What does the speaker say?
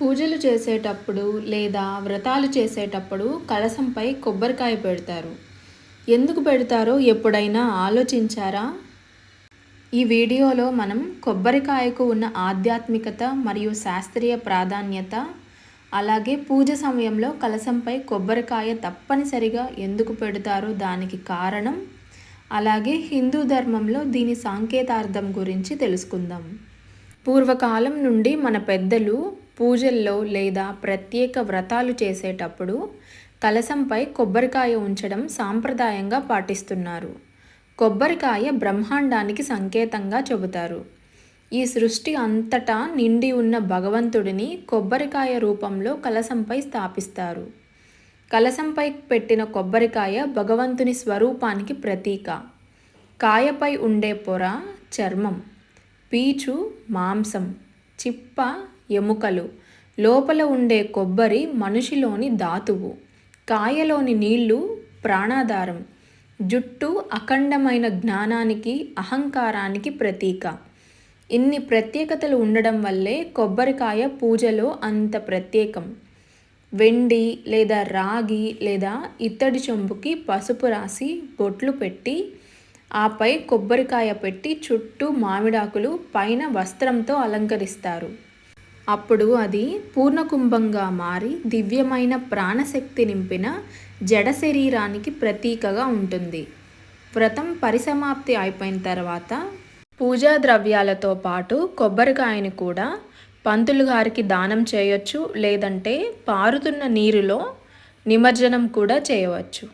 పూజలు చేసేటప్పుడు లేదా వ్రతాలు చేసేటప్పుడు కలసంపై కొబ్బరికాయ పెడతారు. ఎందుకు పెడతారో ఎప్పుడైనా ఆలోచించారా? ఈ వీడియోలో మనం కొబ్బరికాయకు ఉన్న ఆధ్యాత్మికత మరియు శాస్త్రీయ ప్రాధాన్యత అలాగే పూజ సమయంలో కలసంపై కొబ్బరికాయ తప్పనిసరిగా ఎందుకు పెడతారో దానికి కారణం అలాగే హిందూ ధర్మంలో దీని సాంకేతార్థం గురించి తెలుసుకుందాం. పూర్వకాలం నుండి మన పెద్దలు పూజల్లో లేదా ప్రత్యేక వ్రతాలు చేసేటప్పుడు కలశంపై కొబ్బరికాయ ఉంచడం సాంప్రదాయంగా పాటిస్తున్నారు. కొబ్బరికాయ బ్రహ్మాండానికి సంకేతంగా చెబుతారు. ఈ సృష్టి అంతటా నిండి ఉన్న భగవంతుడిని కొబ్బరికాయ రూపంలో కలశంపై స్థాపిస్తారు. కలశంపై పెట్టిన కొబ్బరికాయ భగవంతుని స్వరూపానికి ప్రతీక. కాయపై ఉండే పొర చర్మం పీచు మాంసం చిప్ప ఎముకలు. లోపల ఉండే కొబ్బరి మనిషిలోని ధాతువు. కాయలోని నీళ్ళు ప్రాణాధారం. జుట్టు అఖండమైన జ్ఞానానికి అహంకారానికి ప్రతీక. ఇన్ని ప్రత్యేకతలు ఉండడం వల్లే కొబ్బరికాయ పూజలో అంత ప్రత్యేకం. వెండి లేదా రాగి లేదా ఇత్తడి చెంబుకి పసుపు రాసి బొట్లు పెట్టి ఆపై కొబ్బరికాయ పెట్టి చుట్టూ మామిడాకులు పైన వస్త్రంతో అలంకరిస్తారు. అప్పుడు అది పూర్ణకుంభంగా మారి దివ్యమైన ప్రాణశక్తి నింపిన జడ శరీరానికి ప్రతీకగా ఉంటుంది. వ్రతం పరిసమాప్తి అయిపోయిన తర్వాత పూజా ద్రవ్యాలతో పాటు కొబ్బరికాయని కూడా పంతులు గారికి దానం చేయొచ్చు లేదంటే పారుతున్న నీరులో నిమజ్జనం కూడా చేయవచ్చు.